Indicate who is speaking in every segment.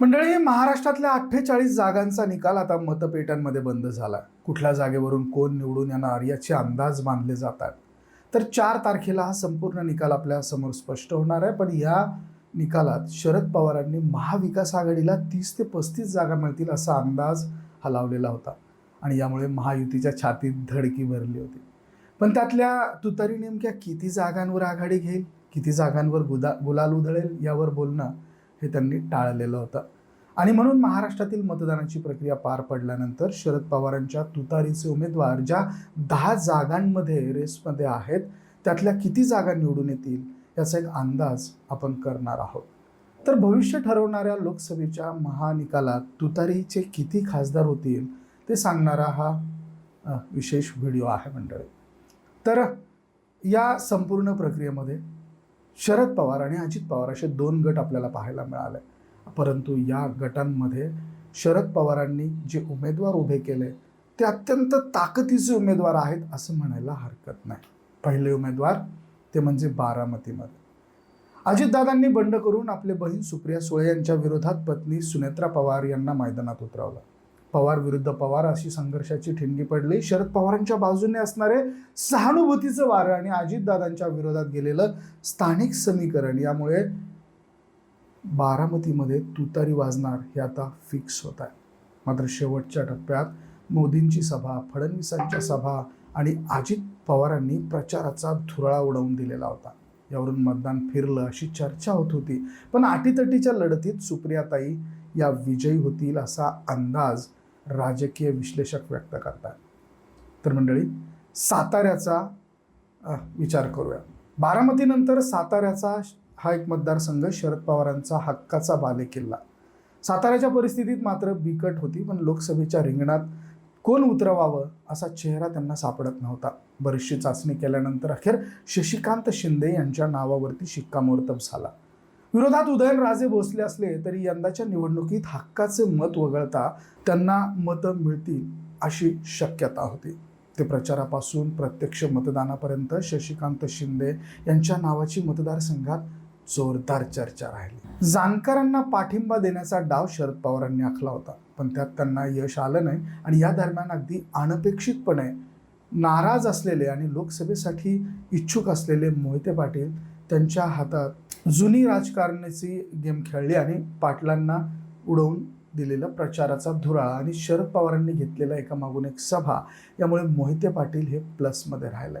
Speaker 1: मंडळी महाराष्ट्रातल्या अठ्ठेचाळीस जागांचा निकाल आता मतपेट्यांमध्ये बंद झाला. कुठल्या जागेवरून कोण निवडून येणार याचे अंदाज बांधले जातात. तर चार तारखेला हा संपूर्ण निकाल आपल्यासमोर स्पष्ट होणार आहे. पण या निकालात शरद पवारांनी महाविकास आघाडीला तीस ते पस्तीस जागा मिळतील असा अंदाज हलावलेला होता. आणि यामुळे महायुतीच्या छातीत धडकी भरली होती. पण त्यातल्या तुतारी नेमक्या किती जागांवर आघाडी घेईल किती जागांवर गुदा गुलाल उधळेल यावर बोलणं हे त्यांनी टाळलेलं होतं. आणि म्हणून महाराष्ट्रातील मतदानाची प्रक्रिया पार पडल्यानंतर शरद पवारांच्या तुतारीचे उमेदवार ज्या दहा जागांमध्ये रेसमध्ये आहेत त्यातल्या किती जागा निवडून येतील याचा एक अंदाज आपण करणार आहोत. तर भविष्य ठरवणाऱ्या लोकसभेच्या महानिकालात तुतारीचे किती खासदार होतील ते सांगणारा हा विशेष व्हिडिओ आहे मंडळी. तर या संपूर्ण प्रक्रियेमध्ये शरद पवार आणि अजित पवार असे दोन गट आपल्याला पाहायला मिळाले. परंतु या गटांमध्ये शरद पवारांनी जे उमेदवार उभे केले ते अत्यंत ताकदीचे उमेदवार आहेत असं म्हणायला हरकत नाही. पहिले उमेदवार ते म्हणजे बारामतीमध्ये. अजितदादांनी बंड करून आपले बहीण सुप्रिया सुळे यांच्या विरोधात पत्नी सुनेत्रा पवार यांना मैदानात उतरवलं. पवार विरुद्ध पवार अशी संघर्षाची ठिणगी पडली. शरद पवारांच्या बाजूने असणारे सहानुभूतीचं वारं आणि अजितदादांच्या विरोधात गेलेलं स्थानिक समीकरण यामुळे बारामतीमध्ये तुतारी वाजणार हे आता फिक्स होत आहे. मात्र शेवटच्या टप्प्यात मोदींची सभा फडणवीसांच्या सभा आणि अजित पवारांनी प्रचाराचा धुरळा उडवून दिलेला होता. यावरून मतदान फिरलं अशी चर्चा होत होती. पण अटीतटीच्या लढतीत सुप्रियाताई या विजयी होतील असा अंदाज राजकीय विश्लेषक व्यक्त करतात. तर मंडळी साताऱ्याचा विचार करूया. बारामतीनंतर साताऱ्याचा हा एक मतदारसंघ शरद पवारांचा हक्काचा बालेकिल्ला. साताऱ्याच्या परिस्थितीत मात्र बिकट होती पण लोकसभेच्या रिंगणात कोण उतरवावं असा चेहरा त्यांना सापडत नव्हता. बरीचशी चाचणी केल्यानंतर अखेर शशिकांत शिंदे यांच्या नावावरती शिक्कामोर्तब झाला. विरोधात उदयनराजे भोसले असले तरी यंदाच्या निवडणुकीत हक्काचे मत वगळता त्यांना मतं मिळतील अशी शक्यता होती. ते प्रचारापासून प्रत्यक्ष मतदानापर्यंत शशिकांत शिंदे यांच्या नावाची मतदारसंघात जोरदार चर्चा राहिली. जाणकारांना पाठिंबा देण्याचा डाव शरद पवारांनी आखला होता. पण त्यात त्यांना यश आलं नाही आणि या दरम्यान अगदी अनपेक्षितपणे नाराज असलेले आणि लोकसभेसाठी इच्छुक असलेले मोहिते पाटील त्यांच्या हातात जुनी राजकारणाची गेम खेळली आणि पाटलांना उडवून दिलेला प्रचाराचा धुरा आणि शरद पवारांनी घेतलेला एकामागून एक सभा यामुळे मोहिते पाटील हे प्लसमध्ये राहिले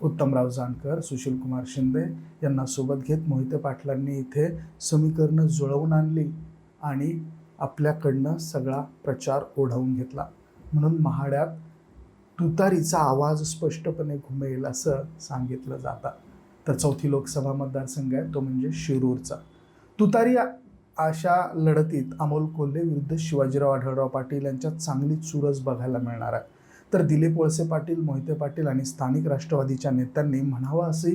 Speaker 1: उत्तमराव जानकर सुशीलकुमार शिंदे यांना सोबत घेत मोहिते पाटलांनी इथे समीकरणं जुळवून आणली आणि आपल्याकडनं सगळा प्रचार ओढवून घेतला. म्हणून महाड्यात तुतारीचा आवाज स्पष्टपणे घुमेल असं सांगितलं जातं. तर चौथी लोकसभा मतदारसंघ आहे तो म्हणजे शिरूरचा. तुतारी अशा लढतीत अमोल कोल्हे विरुद्ध शिवाजीराव आढळराव पाटील यांच्यात चांगली चुरस बघायला मिळणार आहे. तर दिलीप वळसे पाटील मोहिते पाटील आणि स्थानिक राष्ट्रवादीच्या नेत्यांनी म्हणावं असे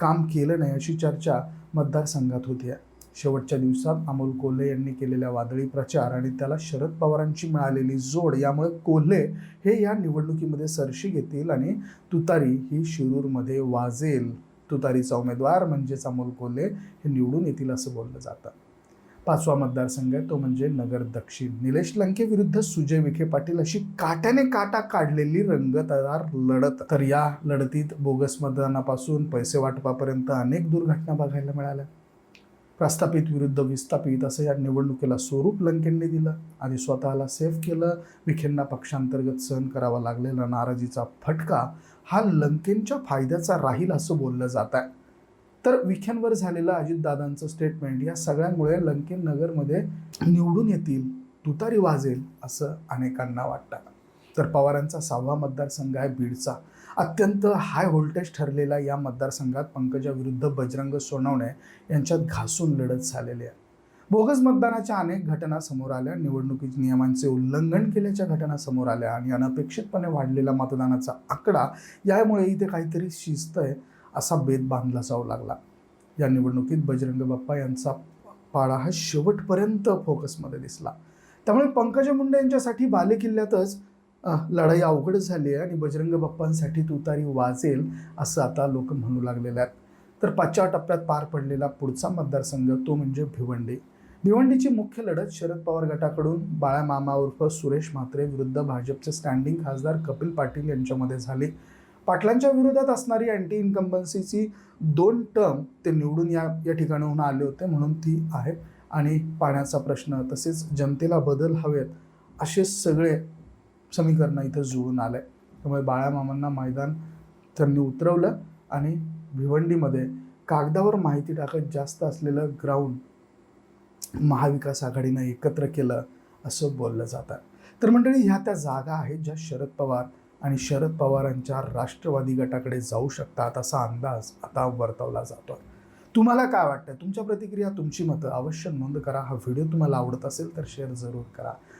Speaker 1: काम केलं नाही अशी चर्चा मतदारसंघात होती आहे. शेवटच्या दिवसात अमोल कोल्हे यांनी केलेल्या वादळी प्रचार आणि त्याला शरद पवारांची मिळालेली जोड यामुळे कोल्हे हे या निवडणुकीमध्ये सरशी घेतील आणि तुतारी ही शिरूरमध्ये वाजेल. तुतारीचा उमेदवार म्हणजेच अमोल कोल्हे हे निवडून येतील असं बोललं जातं. पाचवा मतदारसंघ आहे तो म्हणजे नगर दक्षिण. निलेश लंके विरुद्ध सुजय विखे पाटील अशी काट्याने काटा काढलेली रंगतदार लढत. तर या लढतीत बोगस मतदानापासून पैसे वाटपापर्यंत अनेक दुर्घटना बघायला मिळाल्या. प्रस्थापित विरुद्ध विस्थापित असं या निवडणुकीला स्वरूप लंकेंनी दिलं. आणि स्वतःला सेफ केलं. विखेंना पक्षांतर्गत सहन करावा लागलेला नाराजीचा फटका हा लंकेंच्या फायद्याचा राहील असं बोललं जात आहे. तर विखेंवर झालेलं अजितदादांचं स्टेटमेंट या सगळ्यांमुळे लंकेन नगरमध्ये निवडून येतील तुतारी वाजेल असं अनेकांना वाटतं. तर पवारांचा सहावा मतदारसंघ आहे बीडचा. अत्यंत हाय व्होल्टेज ठरलेला या मतदारसंघात पंकजा विरुद्ध बजरंग सोनवणे यांच्यात घासून लढत झालेली आहे. बोगस मतदानाच्या अनेक घटना समोर आल्या. निवडणुकीच्या नियमांचे उल्लंघन केल्याच्या घटना समोर आल्या आणि अनपेक्षितपणे वाढलेला मतदानाचा आकडा यामुळे इथे काहीतरी शिस्त आहे असा बेत बांधला जाऊ लागला. या निवडणुकीत बजरंग बाप्पा यांचा पाडा हा शेवटपर्यंत फोकसमध्ये दिसला. त्यामुळे पंकजा मुंडे यांच्यासाठी बालेकिल्ल्यातच लढाई अवघड झाली आहे आणि बजरंग बाप्पांसाठी तुतारी वाजेल असं आता लोक म्हणू लागलेले आहेत. तर पाचव्या टप्प्यात पार पडलेला पुढचा मतदारसंघ तो म्हणजे भिवंडी. भिवंडीची मुख्य लढत शरद पवार गटाकडून बाळा मामा उर्फ सुरेश म्हात्रे विरुद्ध भाजपचे स्टँडिंग खासदार कपिल पाटील यांच्यामध्ये झाली. पाटलांच्या विरोधात असणारी अँटी इन्कम्बन्सीची दोन टर्म ते निवडून या या ठिकाणाहून आले होते म्हणून ती आहे. आणि पाण्याचा प्रश्न तसेच जनतेला बदल हवेत असे सगळे समीकरणं इथं जुळून आले. त्यामुळे बाळामामांना मैदान त्यांनी उतरवलं आणि भिवंडीमध्ये कागदावर माहिती टाकत जास्त असलेलं ग्राउंड महाविकास आघाडीनं एकत्र केलं असं बोललं जातं. तर मंडळी ह्या त्या जागा आहेत ज्या शरद पवार आणि शरद पवारांच्या राष्ट्रवादी गटाकडे जाऊ शकतात असा अंदाज आता वर्तवला जातो. तुम्हाला काय वाटतं तुमच्या प्रतिक्रिया तुमची मतं अवश्य नोंद करा. हा व्हिडिओ तुम्हाला आवडत असेल तर शेअर जरूर करा.